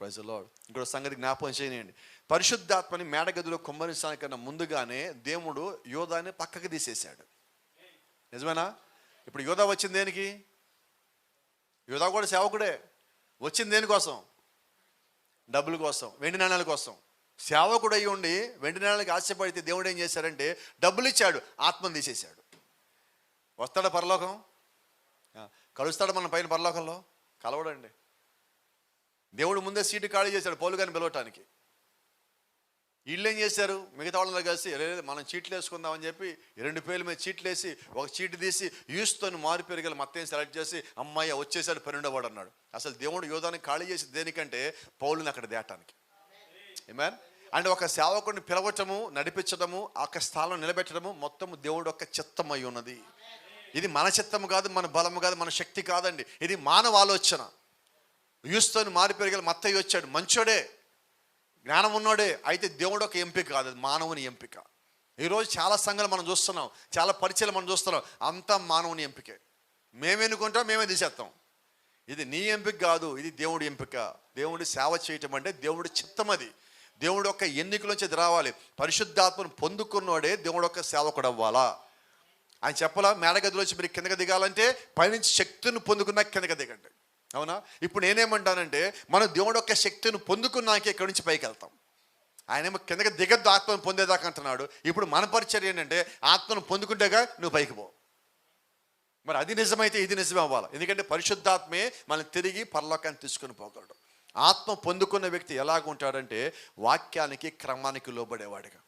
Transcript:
ప్రజలో ఇంకో సంగతి జ్ఞాపకం చేయనండి పరిశుద్ధాత్మని మేడగదిలో కుమ్మరించడానికన్నా ముందుగానే దేవుడు యోధాని పక్కకి తీసేశాడు. నిజమేనా? ఇప్పుడు యోధా వచ్చింది దేనికి? యోధా కూడా సేవకుడే. వచ్చింది దేనికోసం డబ్బుల కోసం వెండి నాణాల కోసం. సేవకుడు అయి ఉండి వెండి నాణాలకి ఆశపడితే దేవుడు ఏం చేశారంటే డబ్బులు ఇచ్చాడు ఆత్మను తీసేశాడు. వస్తాడా పరలోకం? కలుస్తాడు మన పైన పరలోకంలో? కలవడండి. దేవుడు ముందే సీటు ఖాళీ చేశాడు పౌలు గారిని పిలవటానికి. వీళ్ళు ఏం చేశారు? మిగతా వాళ్ళలో కలిసి మనం చీట్లు వేసుకుందామని చెప్పి రెండు పేర్ల మీద చీట్లు వేసి ఒక చీటు తీసి యూస్తోని మారు పేరు గల మత్తని సెలెక్ట్ చేసి అమ్మాయి వచ్చేసాడు పన్నెండవాడు అన్నాడు. అసలు దేవుడు యోధాన్ని ఖాళీ చేసి దేనికంటే పౌలుని అక్కడ దేటానికి. ఏమేన్ అండ్ ఒక సేవకుడిని పిలవటము నడిపించడము ఆ స్థానం నిలబెట్టడము మొత్తం దేవుడు యొక్క అయి ఉన్నది. ఇది మన చిత్తము కాదు మన బలము కాదు మన శక్తి కాదండి. ఇది మానవ ఆలోచన. యూస్తోని మారి పెరిగల మత్తయ్య వచ్చాడు. మంచోడే జ్ఞానం ఉన్నోడే అయితే దేవుడు ఒక ఎంపిక కాదు అది మానవుని ఎంపిక. ఈరోజు చాలా సంఘాలు మనం చూస్తున్నాం చాలా పరిచయాలు మనం చూస్తున్నాం అంతా మానవుని ఎంపికే. మేము ఎన్నుకుంటాం మేమే తీసేస్తాం. ఇది నీ ఎంపిక కాదు ఇది దేవుడి ఎంపిక. దేవుడి సేవ చేయటం అంటే దేవుడి చిత్తం అది. దేవుడు యొక్క ఎన్నికలోంచి రావాలి. పరిశుద్ధాత్మను పొందుకున్నోడే దేవుడు యొక్క సేవకుడు అవ్వాలా? ఆయన చెప్పాలా మేడగదిలోంచి మీరు కిందకి దిగాలంటే పైనుంచి శక్తిని పొందుకున్నా కిందకి దిగండి. అవునా? ఇప్పుడు నేనేమంటానంటే మనం దేవుడు యొక్క శక్తిని పొందుకున్నాకే ఇక్కడి నుంచి పైకి వెళ్తాం. ఆయనేమో కిందకి దిగద్దు ఆత్మను పొందేదాకా అంటున్నాడు. ఇప్పుడు మన పరిచర్య ఏంటంటే ఆత్మను పొందుకుంటేగా నువ్వు పైకి పో. మరి అది నిజమైతే ఇది నిజమే అవ్వాలి. ఎందుకంటే పరిశుద్ధాత్మే మనం తిరిగి పరలోకాన్ని తీసుకుని పోగలడు. ఆత్మ పొందుకున్న వ్యక్తి ఎలాగుంటాడంటే వాక్యానికి క్రమానికి లోబడేవాడిగా.